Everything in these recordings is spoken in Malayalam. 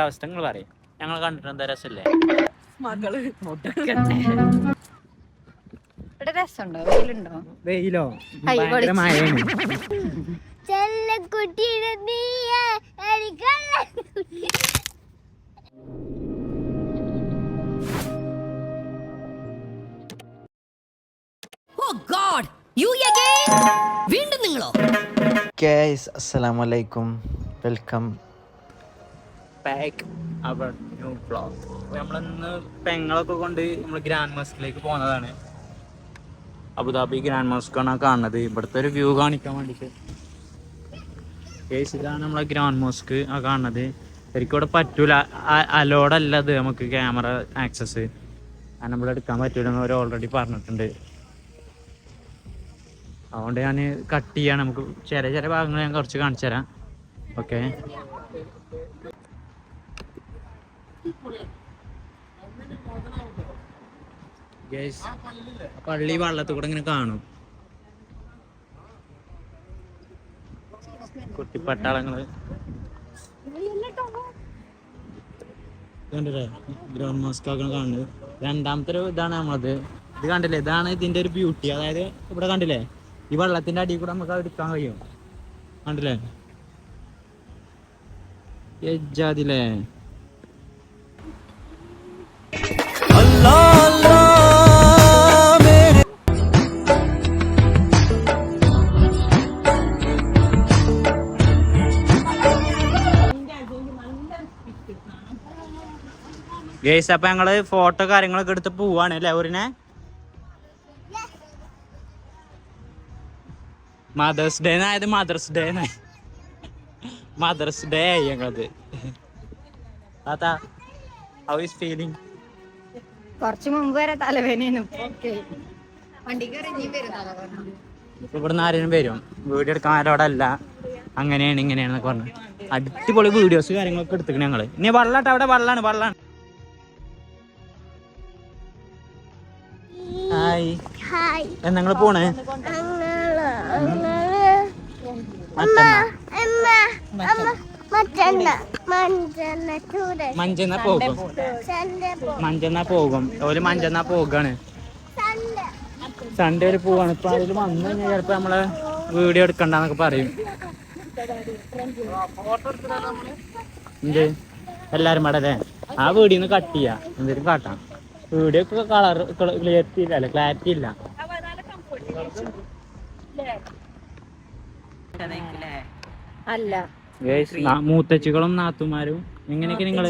അവസ്ഥ നിങ്ങൾ പറയും. ഞങ്ങൾ കണ്ടിട്ട് എന്താ രസല്ലേ മകൾ ഇവിടെ രസമുണ്ടോ? വെയിലുണ്ടോ? വെയിലോ? ഭയങ്കര. മഴയാണ്. അഗൈൻ വീണ്ടും നിങ്ങളോ? കേസ് അസ്സലാമു അലൈക്കും welcome back our new blog നമ്മളിന്ന് പെങ്ങളൊക്കെ കൊണ്ട് നമ്മൾ ഗ്രാൻഡ് മസ്കിലേക്ക് പോകുന്നതാണ്. അബുദാബി ഗ്രാൻഡ് മോസ്കാണ് കാണുന്നത്. ഇവിടുത്തെ ഒരു വ്യൂ കാണിക്കാൻ വേണ്ടിയിട്ട് കേസ് ഇതാണ് നമ്മളെ ഗ്രാൻഡ് മോസ്ക് ആ കാണുന്നത്. ശരിക്കും ഇവിടെ പറ്റൂല. അലോഡല്ല അത് നമുക്ക് ക്യാമറ ആക്സസ് ആ നമ്മൾ എടുക്കാൻ പറ്റൂല എന്ന് അവർ ഓൾറെഡി പറഞ്ഞിട്ടുണ്ട്. അതുകൊണ്ട് ഞാൻ കട്ട് ചെയ്യാണ്. നമുക്ക് ചെറിയ ചെറിയ ഭാഗങ്ങൾ ഞാൻ കുറച്ച് കാണിച്ചു തരാം ഓക്കെ പള്ളി വള്ളത്തിൽ കൂടെ ഇങ്ങനെ കാണും. കുട്ടിപ്പട്ടാളങ്ങൾ. കണ്ടില്ലേ ഗ്രൗണ്ട് മാസ്ക് ആക്കണ കാണുന്നത്. രണ്ടാമത്തെ ഒരു ഇതാണ് നമ്മളത്. ഇത് കണ്ടില്ലേ? ഇതാണ് ഇതിന്റെ ഒരു ബ്യൂട്ടി അതായത് ഇവിടെ കണ്ടില്ലേ? ഈ വെള്ളത്തിന്റെ അടിയിൽ കൂടെ നമുക്ക് എടുക്കാൻ കഴിയും. കണ്ടില്ലേ? എജ്ജാതില്ലേ ഗേസ് അപ്പൊ ഞങ്ങൾ ഫോട്ടോ കാര്യങ്ങളൊക്കെ എടുത്ത് പോവാണ് അല്ലേ ഊരിനെ? മദേഴ്സ് ഡേ ആയത് മദേഴ്സ് ഡേ മദേഴ്സ് ഡേ ആയി ഞങ്ങളത്. താത്ത ഹൗ ഈസ് ഫീലിംഗ് കുറച്ച് മുമ്പ് വരെ തലവേന ഇവിടുന്ന് ആരെങ്കിലും വരും? വീഡിയോ എടുക്കാൻ ആരോടല്ല അങ്ങനെയാണ് ഇങ്ങനെയാണെന്നൊക്കെ പറഞ്ഞു. അടിപൊളി വീഡിയോസ് കാര്യങ്ങളൊക്കെ എടുത്തിക്കണേ ഞങ്ങൾ. ഇനി വള്ളാട്ടെ അവിടെ വള്ളാണ് വള്ളാണ്. ഹായ് ഹായ് നിങ്ങൾ പോണേ? മഞ്ചന്ന പോകും. മഞ്ചെന്നാ പോകും. ഒരു മഞ്ചെന്നാ പോകാണ്. സൺഡേ. ഒരു പോവാണ്. ഇപ്പൊ അതിൽ വന്നു കഴിഞ്ഞാൽ ചിലപ്പോ നമ്മളെ വീഡിയോ എടുക്കണ്ടെന്നൊക്കെ പറയും. എന്ത്? എല്ലാരും പാടെ അല്ലേ? ആ വീടിന്ന് കട്ട് ചെയ്യാ. എന്തെങ്കിലും കാട്ടാം. വീഡിയോ ഒക്കെ കളർ ക്ലിയർറ്റി ഇല്ല ക്ലാരിറ്റി ഇല്ല. അല്ല. മൂത്തച്ചികളും നാത്തുമാരും എങ്ങനെയൊക്കെ നിങ്ങൾ?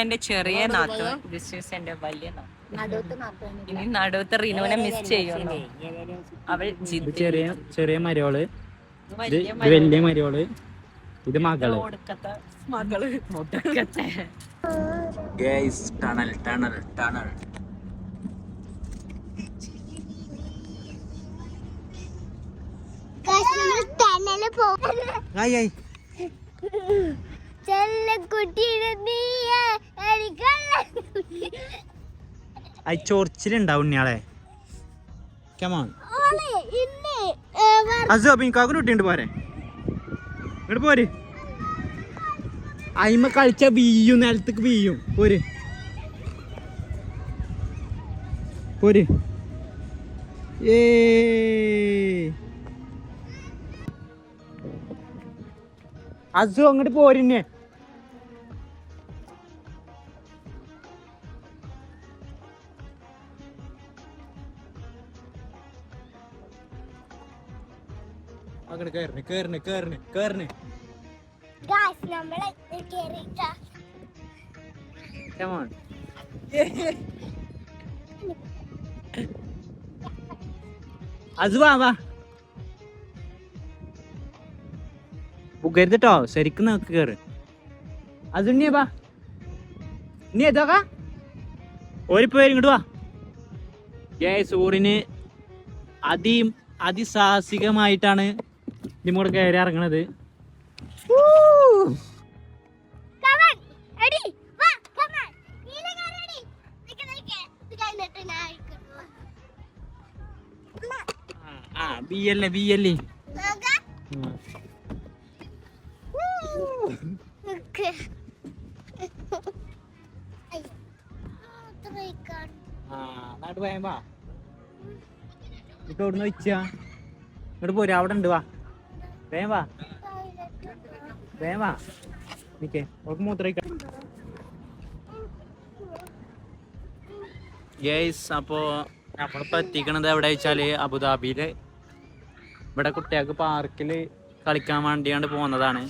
എന്റെ ചെറിയ നാത്തു. ദിസ് ഈസ് എന്റെ വലിയ ഇനി നടുവത്തെ റിനുവിനെ മിസ് ചെയ്യുന്നു. അവൾ ചെറിയ ചെറിയ മരോൾ വലിയ മരോൾ ഇത് മകൾ മകൾ ടണൽ ടണൽ ടണൽ ചൊറിച്ചിലുണ്ടാവും ഉണ്ണിയാളെ. കമോൺ അസു അപ്പൊ എനിക്ക് കുട്ടിയുണ്ട് പോരെ. പോര്. അയിമ കളിച്ച വീയും നിലത്തേക്ക് വീയും. പോര്. പോര്. ഏ. അസു അങ്ങോട്ട് പോരിന്നെ അങ്ങോട്ട് കയറിന് കയറിന് കയറിന് കയറിന്. അത് വാ ശരിക്കും നോക്ക് കേറ്. അത് നീ വാ. നീ ഓരി ഒരു പേര് ഇങ്ങോട്ട് വാ. ഏ സൂറിന് അതി അതിസാഹസികമായിട്ടാണ് ഇതിന്റെ മുകളിൽ കയറി ഇറങ്ങണത് ബി അല്ലേ ബി ഇങ്ങോട്ട് പോരാ അവിടെ ഉണ്ട് വാ. വേഗം വാ വേഗം വാ നിക്കേ അവൾക്ക് മൂത്രയിക്കാം ഗേസ് അപ്പോൾ നമ്മളിപ്പോൾ എത്തിക്കണത് എവിടെ വെച്ചാൽ അബുദാബിയിൽ ഇവിടെ കുട്ടികൾക്ക് പാർക്കിൽ കളിക്കാൻ വേണ്ടിയാണ്ട് പോകുന്നതാണ്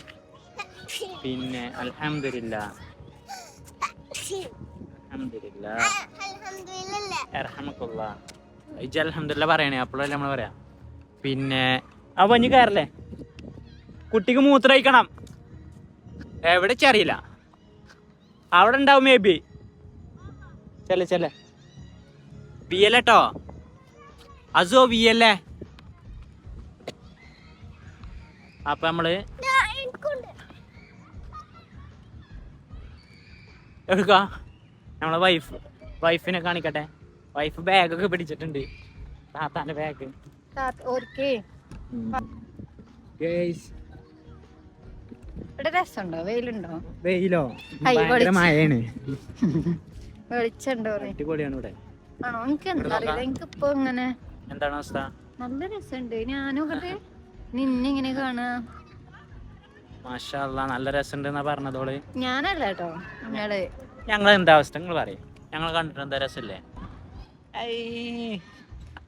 പിന്നെ അലഹമില്ല അലഹമില്ല പറയണേ അപ്പോഴല്ലേ നമ്മൾ പറയാം. പിന്നെ അപ്പൊ ഇനി കയറല്ലേ കുട്ടിക്ക് മൂത്രയിക്കണം എവിടെ അറിയില്ല. അവിടെ ഉണ്ടാവും മേ ബി ചെല്ലേ ചെല്ലേ. ബി എൽ കേട്ടോ. അസോ ബി എല്ലേ അപ്പൊ നമ്മൾ എടുക്ക. നമ്മളെ വൈഫ് വൈഫിനെ കാണിക്കട്ടെ. വൈഫ് ബാഗൊക്കെ പിടിച്ചിട്ടുണ്ട്. താത്താന്റെ ബാഗ് ഓർക്കേ. ഗേസ് ഇവിടെ രസമുണ്ടോ? വെയിലുണ്ടോ? വെയിലോ. മഴയാണ്. വെളിച്ചുണ്ടോ അടിപൊളിയാണ് ഇവിടെ. ആണോ? എനിക്ക് എന്താ അറിയില്ല. എനിക്ക് ഇപ്പൊ ഇങ്ങനെ എന്താണ് അവസ്ഥ? നല്ല രസമുണ്ട്. ഞാനും നിന്നെ ഇങ്ങനെ കാണാ? മാഷാല്ല നല്ല പറഞ്ഞതോൾ. ഞാനല്ല കേട്ടോ നിങ്ങൾ. ഞങ്ങൾ എന്താ അവസ്ഥ? നിങ്ങൾ പറയും. ഞങ്ങൾ കണ്ടിട്ട് എന്താ രസല്ലേ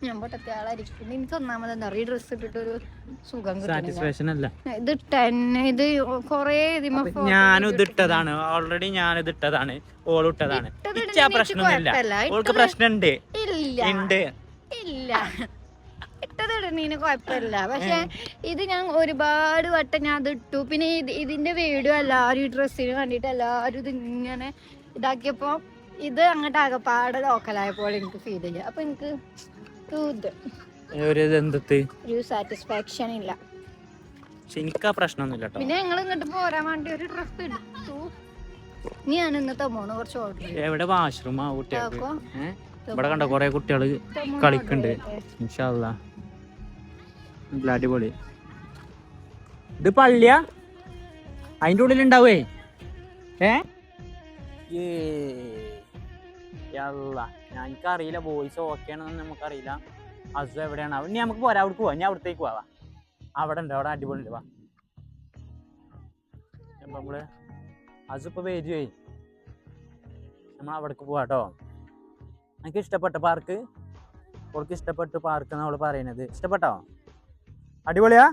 ഞാൻ പൊട്ടത്തെ ആളായിരിക്കും. എനിക്ക് ഒന്നാമത് എന്താ പറയുക ഡ്രസ് ഇട്ടിട്ട് ഒരു സുഖം സാറ്റിസ്ഫാക്ഷൻ അല്ല. ഇത് ടെന്നെ ഇത് കൊറേ ഞാനും ഇത് ഇട്ടതാണ്. ഓൾറെഡി ഞാനിത് ഇട്ടതാണ്. ഓൾ ഇട്ടതാണ്. പ്രശ്നമൊന്നുമില്ല. ഓൾക്ക് പ്രശ്നമുണ്ട് ഇല്ല. ഉണ്ട് ഇല്ല. ഇട്ടത് ഇടുന്നതിന് കുഴപ്പമില്ല. പക്ഷെ ഇത് ഞാൻ ഒരുപാട് വട്ടം ഞാൻ അത് ഇട്ടു. പിന്നെ ഇത് ഇതിന്റെ വീഡിയോ എല്ലാവരും ഈ ഡ്രസ്സിന് കണ്ടിട്ട് എല്ലാവരും ഇത് ഇങ്ങനെ ഇതാക്കിയപ്പോ ഇത് അങ്ങോട്ട് ആകെപ്പാടെ ലോക്കലായ പോലെ എനിക്ക് ഫീൽ ചെയ്യുക അപ്പൊ എനിക്ക് ഇത് ഒരു ഇതെന്തത്ത് ഒരു സാറ്റിസ്ഫാക്ഷൻ ഇല്ല. പക്ഷെ എനിക്ക് ആ പ്രശ്നമൊന്നുമില്ല കേട്ടോ. പിന്നെ ഞങ്ങൾ ഇങ്ങോട്ട് പോരാൻ വേണ്ടി ഒരു ഡ്രസ്സ് എടുത്തു ഇനി ഞാൻ ഇന്ന് തമ്മോന്ന് കുറച്ച് ഓർഡർ ചെയ്തു എവിടെ വാഷ്റൂം ആ കുട്ടികൾക്ക്? അപ്പൊ ഏഹ് ഇവിടെ കണ്ട കൊറേ കുട്ടികൾ കളിക്കണ്ട് ഇൻഷാല്ല നല്ല അടിപൊളി. ഇത് പള്ളിയാ? അതിന്റെ ഉള്ളിൽ ഉണ്ടാവേ ഏ. ഞാൻ എനിക്കറിയില്ല ബോയ്സ് ഓക്കെ ആണെന്ന് നമുക്കറിയില്ല. അസു എവിടെയാണ്? ഇനി നമുക്ക് പോരാ അവിടേക്ക് പോവാം. ഞാൻ അവിടത്തേക്ക് പോവാ അവിടെ ഉണ്ട് അവിടെ അടിപൊളി ഉണ്ട് വാ നമ്മൾ അസു ഇപ്പൊ വരുവേ നമ്മൾ അവിടേക്ക് പോവാട്ടോ എനിക്ക് ഇഷ്ടപ്പെട്ട പാർക്ക് അവൾക്ക് ഇഷ്ടപ്പെട്ട പാർക്ക് എന്നാ അവൾ പറയുന്നത് ഇഷ്ടപ്പെട്ടോ? അടിപൊളിയാ?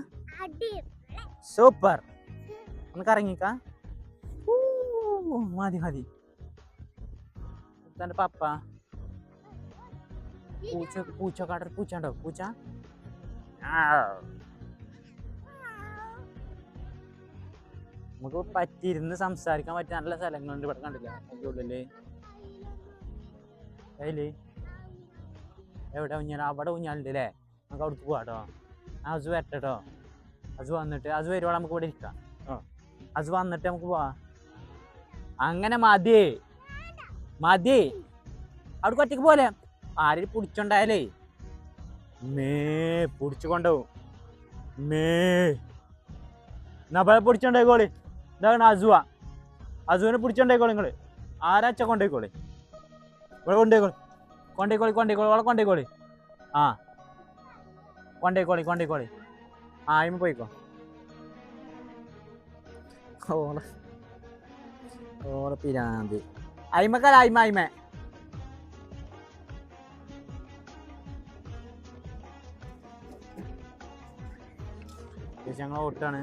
അടി സൂപ്പർ നമുക്ക് ഇറങ്ങിക്ക മതി മതി. തന്റെ പപ്പ. പൂച്ച പൂച്ച കാട്ട പൂച്ച ഉണ്ടോ പൂച്ച. നമുക്ക് പറ്റിയിരുന്ന് സംസാരിക്കാൻ പറ്റിയ നല്ല സ്ഥലങ്ങളുണ്ട് ഇവിടെ കണ്ടില്ല? അതിന്റെ ഉള്ളിൽ അതിൽ എവിടെ ഊഞ്ഞാൽ അവിടെ ഊഞ്ഞാലുണ്ട് അല്ലേ? നമുക്ക് അവിടേക്ക് പോവാട്ടോ അത് വരട്ടോ അത് വന്നിട്ട് അത് വരുവാൾ നമുക്ക് ഇവിടെ ഇരിക്കാം. അത് വന്നിട്ട് നമുക്ക് പോവാ. അങ്ങനെ മതി മതി. അവിടെ ഒറ്റയ്ക്ക് പോലെ ആരും പിടിച്ചോണ്ടായാലേ. മേ പിടിച്ചു കൊണ്ടുപോകും. മേ. എന്നാ പിടിച്ചോണ്ടേക്കോളി ഇതാണ് അസുവ. അസുവിനെ പിടിച്ചോണ്ടേക്കോളി നിങ്ങൾ ആരാച്ച കൊണ്ടേക്കോളി? ഇവിടെ കൊണ്ടേക്കോളി. കൊണ്ടേക്കോളി കൊണ്ടേക്കോളി ഇവിടെ കൊണ്ടേക്കോളി. ആ. കൊണ്ടേക്കോളി കൊണ്ടേക്കോളി. ആ അയിമ പോയിക്കോ. ഓളെ ഓളെ പിരാന്തി. അയിമക്കല്ല അയിമ അയിമ ഞങ്ങൾ ഓട്ടാണ്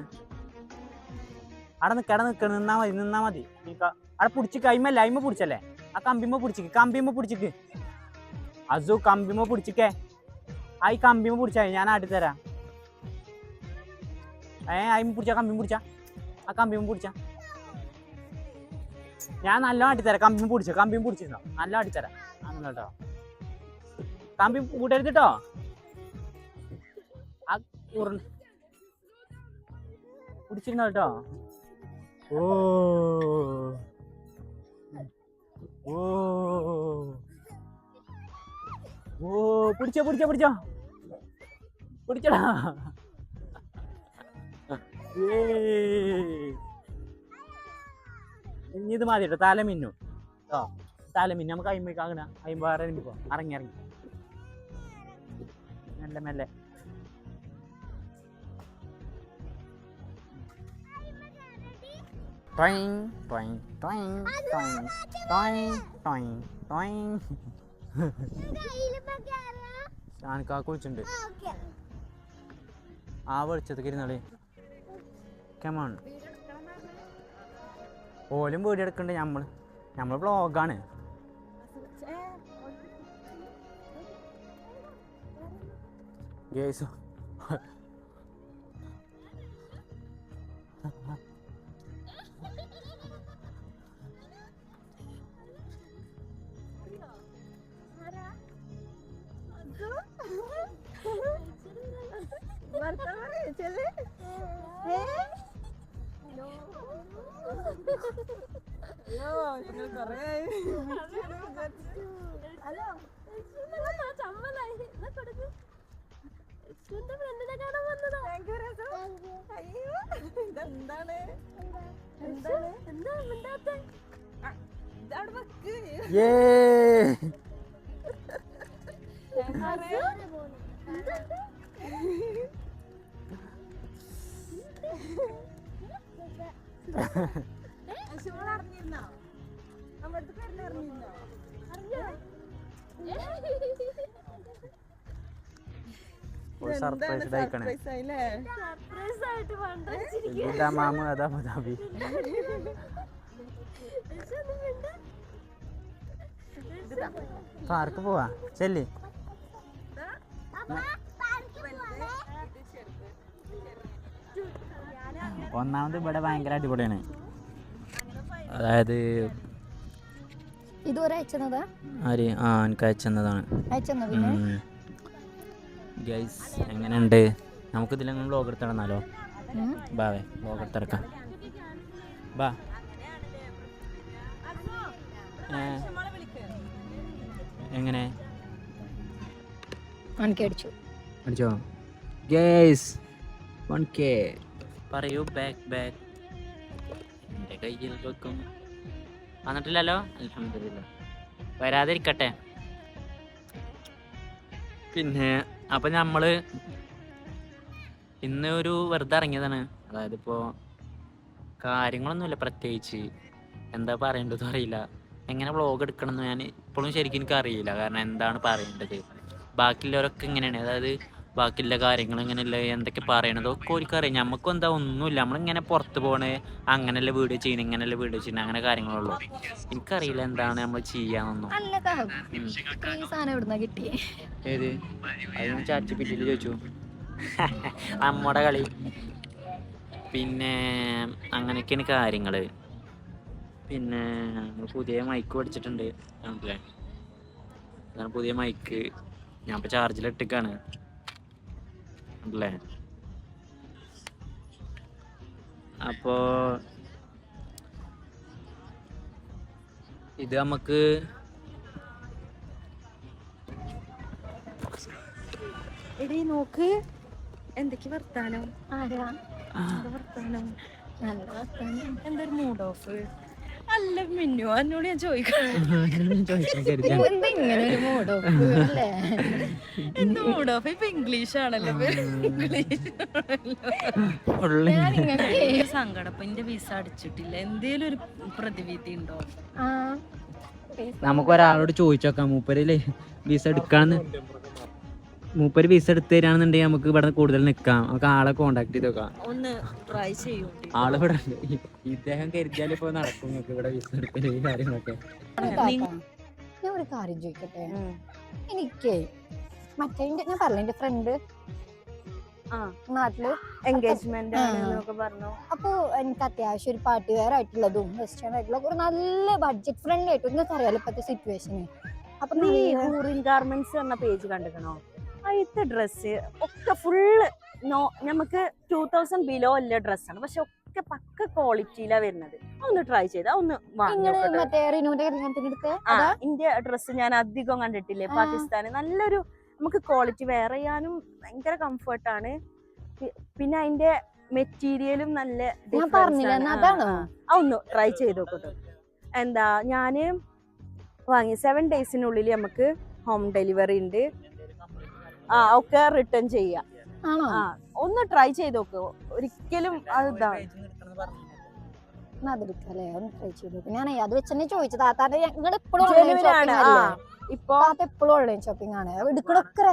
അവിടെ നിൽക്ക അവിടെ നിന്നാ മതി നിന്നാ മതി. അവിടെ പിടിച്ചിക്ക് അയിമല്ല അയിമ പിടിച്ചല്ലേ? ആ കമ്പിമ്മ പിടിച്ചിക്ക് കമ്പിമ്മ പിടിച്ചിക്ക്. അസു കമ്പിമ്മ പിടിച്ചിക്കേ. ആ ഈ കമ്പിമ്മ പിടിച്ചാ ഞാൻ ആട്ടിത്തരാം ഏ അയിമ പിടിച്ച കമ്പിമ്മ പിടിച്ച. ആ കമ്പിമ്മ പിടിച്ച. ഞാൻ നല്ല അടിത്തരാം. കമ്പിയും പിടിച്ചു കമ്പിയും പിടിച്ചിരുന്നോ? നല്ല അടിത്തരാം. അങ്ങനെ കേട്ടോ കമ്പി കൂട്ടരുത് കേട്ടോ ആ പിടിച്ചിരുന്നോ കേട്ടോ ഓ. ഓ. ഓ പിടിച്ചോ പിടിച്ചോ പിടിച്ചോ. പിടിച്ചടാ ഏയ്. ഇനി ഇത് മതി കേട്ടോ തല മിന്നു ആ. തല മിന്നു നമുക്ക് അയിമ്പ അയിമ്പ വേറെ ഇറങ്ങി ഇറങ്ങി മെല്ലെ മെല്ലെ. ടോയിങ് ടോയിങ് ടോയിങ് ടോയിങ് ടോയിങ് ടോയിങ് ടോയിങ്. ഷാൻകാ കുളിച്ചിട്ടുണ്ട് ആ വെളിച്ചത്തേക്ക് ഇരുന്നാളി. കമാൺ ഓലും വീഡിയോ എടുക്കണ്ട് നമ്മൾ നമ്മൾ ബ്ലോഗാണ് ഗേസ് യേ. ഒരു സർപ്രൈസ് ആയിക്കണേ ഇതാ? മാമു അതാ അബുദാബി പാർക്ക് പോവാ. ചെല്ലി. ഒന്നാമത് ഇവിടെ ഭയങ്കര അടിപൊളിയാണ്. അതായത് ഇതുവരെ അയച്ചതാ? ആര്? ആ എനിക്ക് പിന്നെ? ഗൈസ് എങ്ങനെയുണ്ട്? നമുക്ക് ഇതിലെങ്കിലും ബ്ലോഗ് എടുത്തിടന്നാലോ. ബാവേ ബ്ലോഗ് എടുത്തിറക്കാം. ബാ. എങ്ങനെ? അടിച്ചു. അടിച്ചോ? ഗേസ് വൺ കെ പറയൂ ബാക്ക് ബാക്ക് എന്റെ കയ്യിൽ വെക്കും വന്നിട്ടില്ലല്ലോ? വരാതിരിക്കട്ടെ. പിന്നെ അപ്പം നമ്മൾ ഇന്ന് ഒരു വെറുതെ ഇറങ്ങിയതാണ്. അതായത് ഇപ്പോൾ കാര്യങ്ങളൊന്നുമില്ല പ്രത്യേകിച്ച്. എന്താ പറയേണ്ടതെന്ന് അറിയില്ല. എങ്ങനെ വ്ളോഗ് എടുക്കണമെന്ന് ഞാൻ ഇപ്പോഴും ശരിക്കും എനിക്ക് അറിയില്ല കാരണം എന്താണ് പറയേണ്ടത്? ബാക്കിയുള്ളവരൊക്കെ ഇങ്ങനെയാണ് അതായത് ബാക്കിയുള്ള കാര്യങ്ങൾ ഇങ്ങനെയല്ല എന്തൊക്കെ പറയണത് ഒക്കെ ഓർക്ക് അറിയാം. നമുക്കും എന്താ ഒന്നുമില്ല. നമ്മളിങ്ങനെ പുറത്ത് പോണേ അങ്ങനെയല്ല വീഡിയോ ചെയ്യണം ഇങ്ങനെയല്ല വീഡിയോ ചെയ്യണം അങ്ങനെ കാര്യങ്ങളുള്ളൂ. എനിക്കറിയില്ല എന്താണ് നമ്മൾ ചെയ്യാന്നൊന്നും. ഏത്? അത് ഞാൻ ചാറ്റ് പിറ്റിയിൽ ചോദിച്ചു. നമ്മുടെ കളി. പിന്നെ അങ്ങനെയൊക്കെയാണ് കാര്യങ്ങൾ പിന്നെ പുതിയ മൈക്ക് പഠിച്ചിട്ടുണ്ട്. പുതിയ മൈക്ക് ഞാൻ ഇപ്പോൾ ചാർജിലിട്ടിക്കാണ് കണ്ടില്ലേ അപ്പോ ഇത് നമുക്ക് എടീ നോക്ക്. എന്തൊക്കെ വർത്താനം? ആരാ? വർത്താനം? നല്ല വർത്താനം. എന്തൊരു മൂഡ് ഓഫ് അല്ല മിന്നു എന്നോട് ഞാൻ ചോദിക്കണം എന്താ ഇങ്ങനെ ഒരു മൂടോ അല്ലേ? എന്ത് മൂഡ് ഓഫ് ഇപ്പൊ ഇംഗ്ലീഷ് ആണല്ലോ. ഇംഗ്ലീഷ് ഉള്ളി. ഞാൻ ഇങ്ങനെ സങ്കടം എന്റെ വിസ അടിച്ചിട്ടില്ല. എന്തേലും ഒരു പ്രതിവിധി ഉണ്ടോ? ആ. നമുക്ക് ഒരാളോട് ചോദിച്ചോക്കാം മൂപ്പരല്ലേ വിസ എടുക്കാന്ന്. മൂപ്പര് വിസ എടുത്തു തരാണെന്നുണ്ടെങ്കിൽ നമുക്ക് ഇവിടെ കൂടുതൽ നിൽക്കാം. നമുക്ക് ആളെ കോണ്ടാക്ട് ചെയ്ത് നോക്കാം. ഒന്ന് ട്രൈ ചെയ്യൂ. ആൾ ഇവിടെ ഉണ്ട്. ഇദ്ദേഹം കരുതിയാൽ ഇപ്പൊ നടക്കും. നിങ്ങൾക്ക് ഇവിടെ വിസ എടുക്കൽ കാര്യങ്ങളൊക്കെ. ഞാൻ ഒരു കാര്യം ചോദിക്കട്ടെ? എനിക്ക് മറ്റേ ഞാൻ പറഞ്ഞ എന്റെ ഫ്രണ്ട് ആ. നാട്ടിൽ എൻഗേജ്മെന്റ് പറഞ്ഞു. അപ്പൊ എനിക്ക് അത്യാവശ്യം ഒരു പാർട്ടി വെയർ ആയിട്ടുള്ളതും വെസ്റ്റേൺ ആയിട്ടുള്ള ഒരു നല്ല ബഡ്ജറ്റ് ഫ്രണ്ട് ആയിട്ട്. നിങ്ങൾക്ക് അറിയാലോ ഇപ്പത്തെ സിറ്റുവേഷൻ അപ്പൊ നീ ഹൂറിൻ ഗാർമെന്റ്സ് എന്ന പേജ് കണ്ടിക്കണോ അതിലത്തെ ഡ്രസ്സ് ഒക്കെ ഫുള്ള് നോ നമുക്ക് ടൂ തൗസൻഡ് ബിലോ അല്ല ഡ്രസ്സാണ് പക്ഷെ ഒക്കെ പക്ക ക്വാളിറ്റിയിലാണ് വരുന്നത്. ഒന്ന് ട്രൈ ചെയ്ത് ഒന്ന് ഇന്ത്യ ഡ്രസ്സ് ഞാൻ അധികം കണ്ടിട്ടില്ലേ. പാകിസ്ഥാന്. നല്ലൊരു നമുക്ക് ക്വാളിറ്റി വെയർ ചെയ്യാനും ഭയങ്കര കംഫർട്ടാണ് പിന്നെ അതിന്റെ മെറ്റീരിയലും നല്ല ഒന്ന് ട്രൈ ചെയ്ത് നോക്കട്ടോ. എന്താ ഞാൻ വാങ്ങി സെവൻ ഡേയ്സിനുള്ളിൽ നമുക്ക് ഹോം ഡെലിവറി ഉണ്ട്. ആ ഒക്കെ റിട്ടേൺ ചെയ്യാം. ആണോ? ആ ഒന്ന് ട്രൈ ചെയ്ത് നോക്ക്. ഒരിക്കലും അതാണ്. അതെടുക്കല്ലേ ഒന്ന് ട്രൈ ചെയ്ത് നോക്ക്. ഞാൻ അത് വെച്ച് തന്നെ ചോദിച്ചു താത്താന്റെ നിങ്ങൾ എപ്പോഴും ആണ്. ആ ഇപ്പൊ താത്ത എപ്പോഴും ഓൺലൈൻ ഷോപ്പിംഗ് ആണ്. എടുക്കണൊക്കെ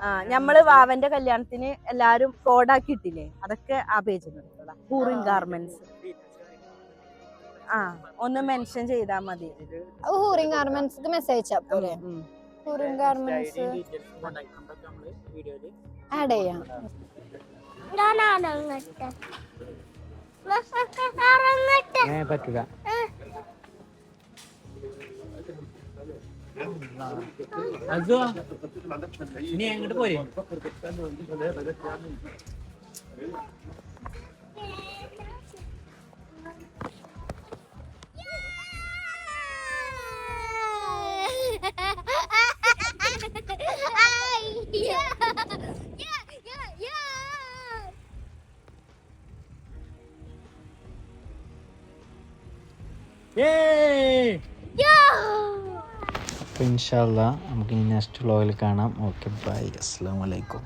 ആ ഞമ്മൾ വാവന്റെ കല്യാണത്തിന് എല്ലാരും കോഡാക്കി ഇട്ടില്ലേ? അതൊക്കെ ആ പേജിൽ ഗാർമെന്റ്സ് ആ ഒന്ന് മെൻഷൻ ചെയ്താ മതി. ഹൂറിൻ ഗാർമെന്റ്സ് മെസ്സേജ് അയച്ചാ പോലെ ഉം. ഗാർമെന്റ്സ് ആഡ് ചെയ്യാം. പറ്റില്ല. അസോ നീ എങ്ങോട്ട് പോരെ? ഏയ് അപ്പോൾ ഇൻഷാല്ല നമുക്ക് ഇനി നെക്സ്റ്റ് വ്ളോഗിൽ കാണാം. ഓക്കെ ബൈ അസ്സാം വലൈക്കും